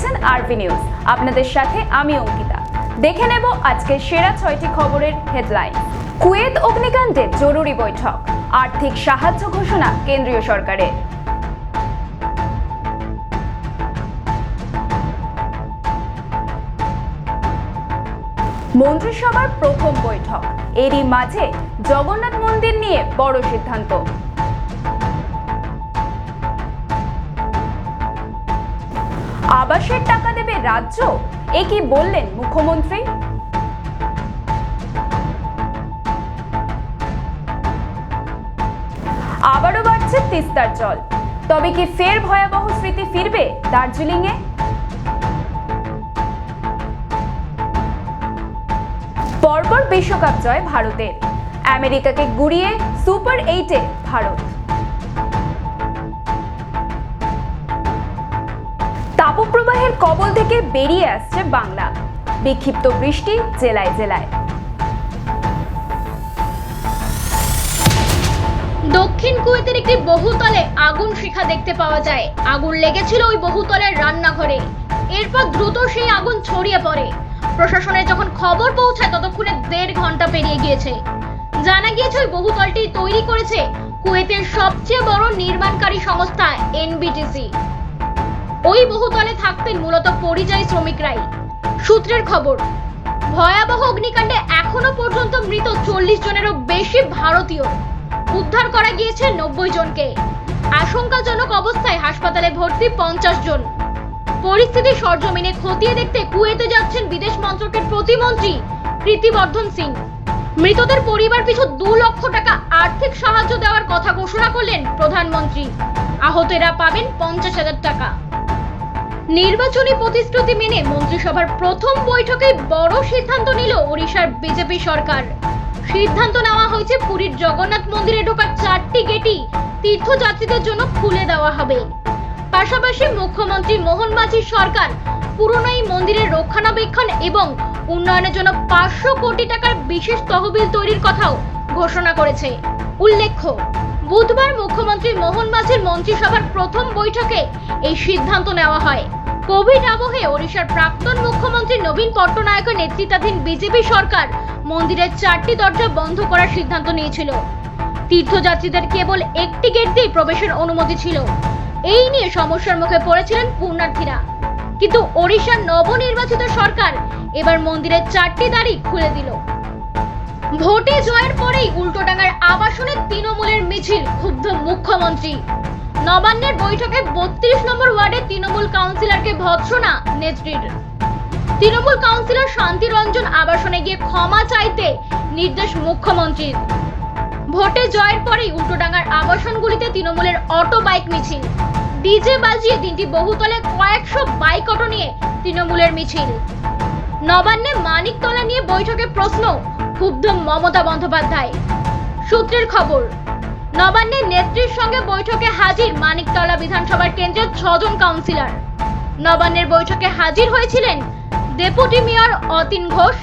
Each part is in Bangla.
টিআরপি নিউজ আপনাদের সাথে আমি অঙ্কিতা। দেখে নেব আজকে সেরা ছয়টি খবরের হেডলাইন কুয়েত অগ্নিকাণ্ডে জরুরি বৈঠক। আর্থিক সাহায্য ঘোষণা কেন্দ্রীয় সরকারের। মন্ত্রিসভার প্রথম বৈঠক। এরই মাঝে জগন্নাথ মন্দির নিয়ে বড় সিদ্ধান্ত। আবাসের টাকা দেবে রাজ্য? এ কি বললেন মুখ্যমন্ত্রী? আবারও বাড়ছে তিস্তার জল। তবে কি ফের ভয়াবহ স্মৃতি ফিরবে দার্জিলিংয়ে? পরপর বিশ্বকাপ জয় ভারতের। আমেরিকাকে গুড়িয়ে সুপার এইটে ভারত। তাপপ্রবাহের কবল থেকে বেরিয়ে আসছে বাংলা। বিক্ষিপ্ত বৃষ্টি জেলায় জেলায়। দক্ষিণ কুয়েতের একটি বহুতলে আগুন শিখা দেখতে পাওয়া যায়। আগুন লেগেছিল ওই বহুতলের রান্নাঘরে। এরপর দ্রুত সেই আগুন ছড়িয়ে পড়ে। প্রশাসনের যখন খবর পৌঁছায়, ততক্ষণে দেড় ঘণ্টা পেরিয়ে গিয়েছে। জানা গিয়েছে, ওই বহুতলটি তৈরি করেছে কুয়েতের সবচেয়ে বড় নির্মাণকারী সংস্থা, এনবিটিসি। ওই বহুতলে থাকতেন মূলত পরিযায়ী শ্রমিকরাই। সূত্রের খবর, ভয়াবহ অগ্নিকাণ্ডে এখনও পর্যন্ত মৃত চল্লিশ জনেরও বেশি ভারতীয়। উদ্ধার করা গিয়েছে নব্বই জনকে। আশঙ্কাজনক অবস্থায় হাসপাতালে ভর্তি পঞ্চাশ জন। পরিস্থিতি সরজমিনে খতিয়ে দেখতে কুয়েতে যাচ্ছেন বিদেশ মন্ত্রকের প্রতিমন্ত্রী কৃতিবর্ধন সিং। মৃতদের পরিবার পিছু দু লক্ষ টাকা আর্থিক সাহায্য দেওয়ার কথা ঘোষণা করলেন প্রধানমন্ত্রী। আহতেরা পাবেন পঞ্চাশ হাজার টাকা। নির্বাচনী প্রতিশ্রুতি মেনে মন্ত্রিসভার প্রথম বৈঠকে বড় সিদ্ধান্ত নিল ওড়িশার বিজেপি সরকার। সিদ্ধান্ত নেওয়া হয়েছে পুরীর জগন্নাথ মন্দিরে ঢোকার চারটি গেটই তীর্থযাত্রীদের জন্য খুলে দেওয়া হবে। পাশাপাশি মুখ্যমন্ত্রী মোহন মাঝির সরকার পুরনো এই মন্দিরের রক্ষণাবেক্ষণ এবং উন্নয়নের জন্য পাঁচশো কোটি টাকার বিশেষ তহবিল তৈরির কথাও ঘোষণা করেছে। উল্লেখ্য, বুধবার মুখ্যমন্ত্রী মোহন মাঝির মন্ত্রিসভার প্রথম বৈঠকে এই সিদ্ধান্ত নেওয়া হয়। কোভিড আবহে ওড়িশার প্রাক্তন মুখ্যমন্ত্রী নবীন পট্টনায়কের নেতৃত্বাধীন বিজেপি সরকার মন্দিরের চারটি দরজা বন্ধ করার সিদ্ধান্ত নিয়েছিল। তীর্থযাত্রীদের কেবল একটি গেট দিয়ে প্রবেশের অনুমতি ছিল। এই নিয়ে সমস্যার মুখে পড়েছিলেন পুণ্যার্থীরা। কিন্তু ওড়িশার নবনির্বাচিত সরকার এবার মন্দিরের চারটি দাঁড়ি খুলে দিল। ভোটে জয়ের পরেই উল্টোডাঙ্গার আবাসনের তৃণমূলের মিছিল, ক্ষুব্ধ মুখ্যমন্ত্রী। নবান্নের বৈঠকে বত্রিশ নম্বর ওয়ার্ডের তৃণমূল কাউন্সিলরকে ভৎসনা, নেত্রীর। তৃণমূল কাউন্সিলর শান্তি রঞ্জন আবাসনে গিয়ে ক্ষমা চাইতে নির্দেশ মুখ্যমন্ত্রীর। ভোটে জয়ের পরেই উল্টোডাঙ্গার আবাসনগুলিতে তৃণমূলের অটো বাইক মিছিল। ডিজে বাজিয়ে তিনটি বহুতলে কয়েকশো বাইক অটো নিয়ে তৃণমূলের মিছিল। নবান্নে মানিকতলা নিয়ে বৈঠকে প্রশ্ন, ক্ষুব্ধ মমতা বন্দ্যোপাধ্যায়। সূত্রের খবর নবান্নের নেত্রীর সঙ্গে বৈঠকে হাজির মানিকতলা বিধানসভার কেন্দ্রের ছজন কাউন্সিলর। নবান্নের বৈঠকে হাজির হয়েছিলেন deputy mayor Atin Ghosh,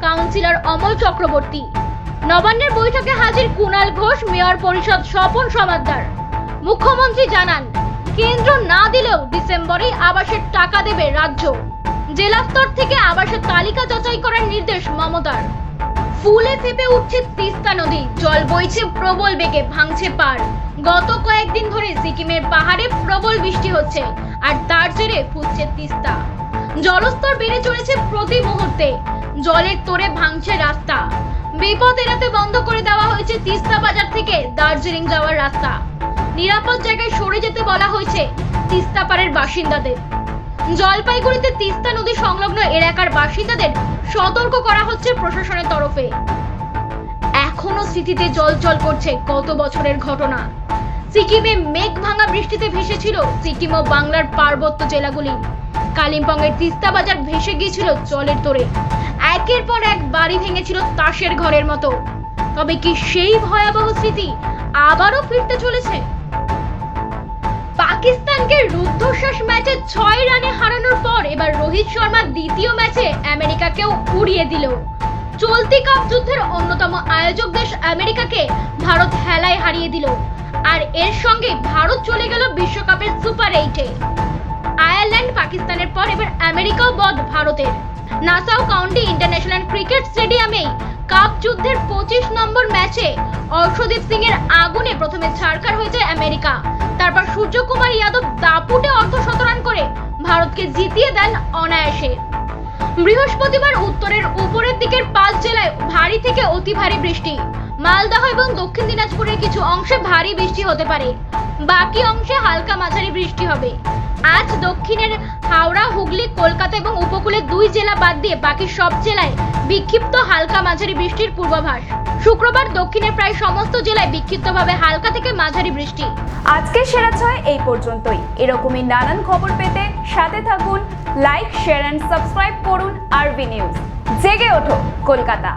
councillor Amal Chakraborty. নবান্নের বৈঠকে হাজির কুণাল ঘোষ, মেয়র পরিষদ স্বপন সমাদ্দার। মুখ্যমন্ত্রী জানান, কেন্দ্র না দিলেও ডিসেম্বরেই আবাসের টাকা দেবে রাজ্য। জেলা স্তর থেকে আবাসের তালিকা যাচাই করার নির্দেশ মমতার। ফুলে ফেপে উঠছে তিস্তা নদী। জল বইছে প্রবল বেগে, ভাঙছে পার। গত কয়েকদিন ধরে সিকিমের পাহাড়ে প্রবল বৃষ্টি হচ্ছে, আর তার জেরে ফুটছে তিস্তা। জলস্তর বেড়ে চলেছে প্রতি মুহূর্তে। জলের তোরে ভাঙছে রাস্তা। বিপদ এড়াতে বন্ধ করে দেওয়া হয়েছে তিস্তা বাজার থেকে দার্জিলিং যাওয়ার রাস্তা। নিরাপদ জায়গায় সরে যেতে বলা হয়েছে তিস্তা পাড়ের বাসিন্দাদের। জলপাইগুড়িতে তিস্তা নদী সংলগ্ন এলাকার বাসিন্দাদের সতর্ক করা হচ্ছে প্রশাসনের তরফে। এখনও স্মৃতিতে জল জল করছে গত বছরের ঘটনা। সিকিমে মেঘ ভাঙা বৃষ্টিতে ভেসেছিল সিকিম ও বাংলার পার্বত্য জেলাগুলি। কালিম্পংয়ের তিস্তা বাজার ভেসে গিয়েছিল জলের তোরে। একের পর এক বাড়ি ভেঙেছিল তাসের ঘরের মতো। তবে কি সেই ভয়াবহ স্মৃতি আবারও ফিরতে চলেছে? পাকিস্তানকে রুদ্ধশ্বাস ম্যাচে ছয় রানে হারানোর পর এবার রোহিত শর্মা দ্বিতীয় ম্যাচে আমেরিকাকেও উড়িয়ে দিল। চলতি কাপ যুদ্ধের অন্যতম আয়োজক দেশ আমেরিকাকে ভারত হেলায় হারিয়ে দিল। আর এর সঙ্গে ভারত চলে গেল বিশ্বকাপের সুপার এইটে। আয়ারল্যান্ড পাকিস্তানের পর এবার আমেরিকাও বধ ভারতের। নাসাউ কাউন্টি ইন্টারন্যাশনাল ক্রিকেট স্টেডিয়ামেই কাপ যুদ্ধের পঁচিশ নম্বর ম্যাচে অর্শদীপ সিং এর আগুনে প্রথমে ছাড়কার হয়েছে আমেরিকা। তারপর সূর্যকুমার যাদব দাপুটে অর্ধ শতরান করে ভারতকে জিতিয়ে দেন অনায়াসে। বৃহস্পতিবার উত্তরের উপরের দিকের পাঁচ জেলায় ভারী থেকে অতি ভারী বৃষ্টি। মালদহ এবং দক্ষিণ দিনাজপুরের কিছু অংশে ভারী বৃষ্টি হতে পারে। বাকি অংশে হালকা মাঝারি বৃষ্টি হবে। আজ দক্ষিণের হাওড়া, হুগলি, কলকাতা এবং উপকূলের দুই জেলা বাদ দিয়ে বাকি সব জেলায় বিক্ষিপ্ত হালকা মাঝারি বৃষ্টির পূর্বাভাস। শুক্রবার দক্ষিণের প্রায় সমস্ত জেলায় বিক্ষিপ্তভাবে হালকা থেকে মাঝারি বৃষ্টি। আজকে সেরা ছয় এই পর্যন্তই। এরকমই নানান খবর পেতে সাথে থাকুন লাইক শেয়ার অ্যান্ড সাবস্ক্রাইব করুন আরবি নিউজ। জেগে ওঠো কলকাতা।